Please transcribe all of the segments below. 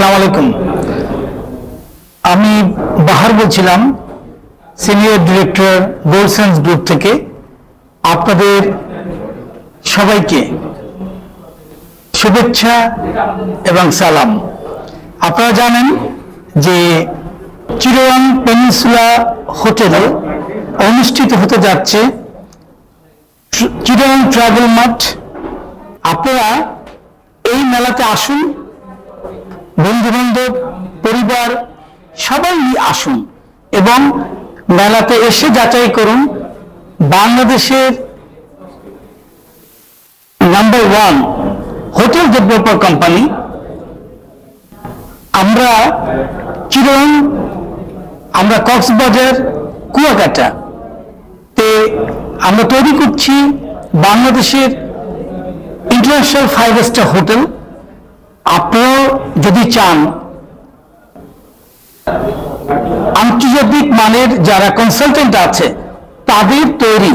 আলাইকুম। আমি বাহার বলছিলাম, সিনিয়র ডিরেক্টর গোলসেন্স গ্রুপ থেকে। আপনাদের সবাইকে শুভেচ্ছা এবং সালাম। আপনারা জানেন যে চিরওয়ান পেনিনসুলা হোটেলে অনুষ্ঠিত হতে যাচ্ছে চিরওয়ান ট্রাভেল মাঠ আপনারা এই মেলাতে আসুন বন্ধু বান্ধব পরিবার, সবাই আসুন এবং মেলাতে এসে যাচাই করুন বাংলাদেশের number one hotel developer company. আমরা চিরন আমরা কক্সবাজার, কুয়াকাটা তে আমরা তৈরি করছি বাংলাদেশের ইন্টারন্যাশনাল ফাইভ স্টার হোটেল। আপনারাও যদি চান, আন্তর্জাতিক মানের যারা কনসালটেন্ট আছে, তাদের তৈরি,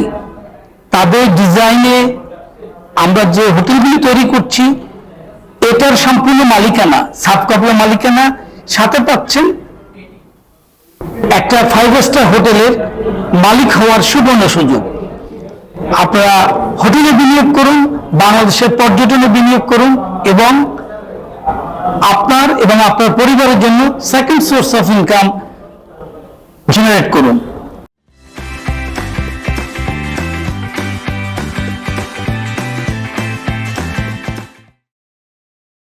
তাদের ডিজাইনে আমরা যে হোটেলগুলি তৈরি করছি, এটার সম্পূর্ণ মালিকানা সাবকাপড় মালিকানা, সাথে পাচ্ছেন একটা ফাইভ স্টার হোটেলের মালিক হওয়ার সুবর্ণ সুযোগ। আপনারা হোটেলে বিনিয়োগ করুন, বাংলাদেশের পর্যটনে বিনিয়োগ করুন এবং আপনার এবং আপনার পরিবারের জন্য second source of income generate করুন।